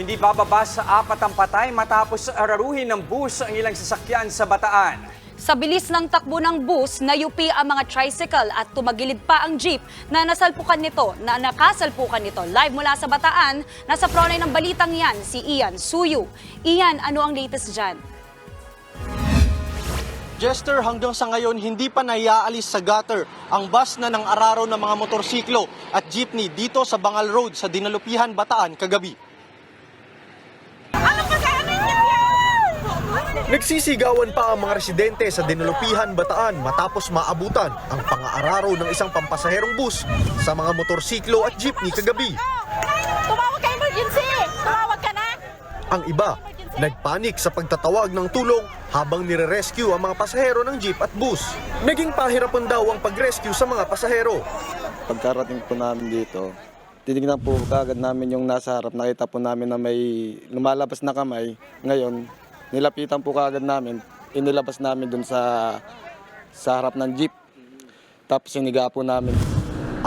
Hindi bababa sa apat ang patay matapos araruhin ng bus ang ilang sasakyan sa Bataan. Sa bilis ng takbo ng bus, nayupi ang mga tricycle at tumagilid pa ang jeep na nasalpukan nito, na nakasalpukan nito. Live mula sa Bataan, nasa frontline ng balitang yan, si Ian Suyu. Ian, ano ang latest dyan? Jester, hanggang sa ngayon, hindi pa naiaalis sa gutter ang bus na ng araro ng mga motorsiklo at jeepney dito sa Bangal Road sa Dinalupihan, Bataan, kagabi. Nagsisigawan pa ang mga residente sa Dinalupihan, Bataan matapos maabutan ang pang-aararo ng isang pampasaherong bus sa mga motorsiklo at jeepney kagabi. Tumawag ka emergency! Tumawag ka na! Ang iba, nagpanik sa pagtatawag ng tulong habang nire-rescue ang mga pasahero ng jeep at bus. Naging pahirapan daw ang pag-rescue sa mga pasahero. Pagkarating po namin dito, tinignan po kagad namin yung nasa harap. Nakita po namin na may lumalabas na kamay. Ngayon, nilapitan po kagad namin. Inilabas namin dun sa, sa harap ng jeep. Tapos siniga po namin.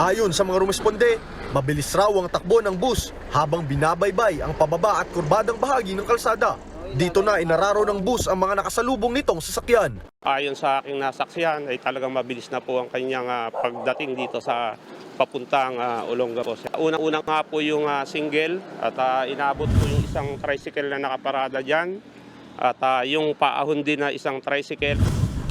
Ayon sa mga rumisponde, mabilis raw ang takbo ng bus habang binabaybay ang pababa at kurbadang bahagi ng kalsada. Dito na inararo ng bus ang mga nakasalubong nitong sasakyan. Ayon sa aking nasaksihan ay talagang mabilis na po ang kanyang ah, pagdating dito sa papuntang uh, Olongapo. Una-una nga po yung ah, single at ah, inabot po yung isang tricycle na nakaparada dyan at ah, yung paahon din na isang tricycle.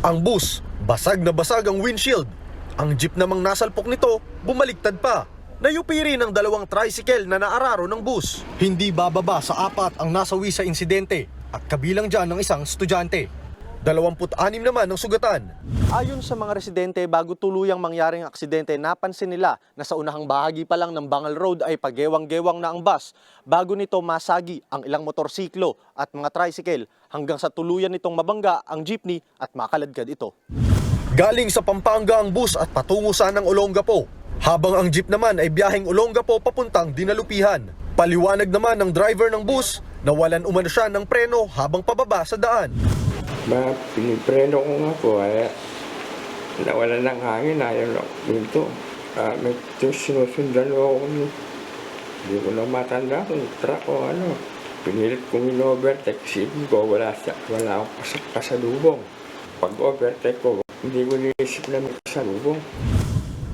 Ang bus, basag na basag ang windshield. Ang jeep namang nasalpok nito, bumaliktad pa. Nayupi rin ang dalawang tricycle na naararo ng bus. Hindi bababa sa apat ang nasawi sa insidente at kabilang dyan ng isang estudyante. 26 naman ang sugatan. Ayon sa mga residente, bago tuluyang mangyaring aksidente, napansin nila na sa unahang bahagi pa lang ng Bangal Road ay pagewang-gewang na ang bus. Bago nito masagi ang ilang motorsiklo at mga tricycle hanggang sa tuluyan nitong mabangga ang jeepney at makaladkad ito. Galing sa Pampanga ang bus at patungo sanang Olongapo. Habang ang jeep naman ay biyaheng Olongapo papuntang Dinalupihan. Paliwanag naman ng driver ng bus na walan umano siya ng preno habang pababa sa daan. Ba, pinipreno ko nga po, ay nawala ng hangin, ayaw na dito. Ah, may sinusundan ako ni hindi ko na matanda kung truck o ano. Pinilit kong in-overtake, isipin ko, wala, wala akong pasak pasalubong. Pag overtake ko, hindi ko niisip na may pasalubong.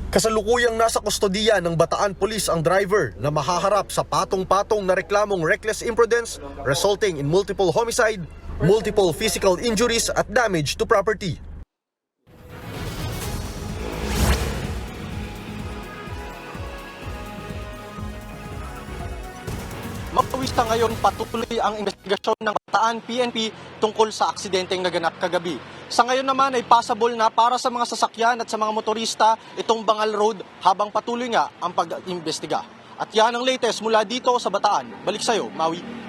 Kasalukuyang nasa kustodiya ng Bataan Police ang driver na mahaharap sa patong-patong na reklamong reckless imprudence resulting in multiple homicide, multiple physical injuries at damage to property. Mapawista ngayon patuloy ang investigasyon ng Bataan PNP tungkol sa aksidenteng naganap kagabi. Sa ngayon naman ay possible na para sa mga sasakyan at sa mga motorista itong Bangal Road habang patuloy nga ang pag-imbestiga. At yan ang latest mula dito sa Bataan. Balik sa'yo, Maui.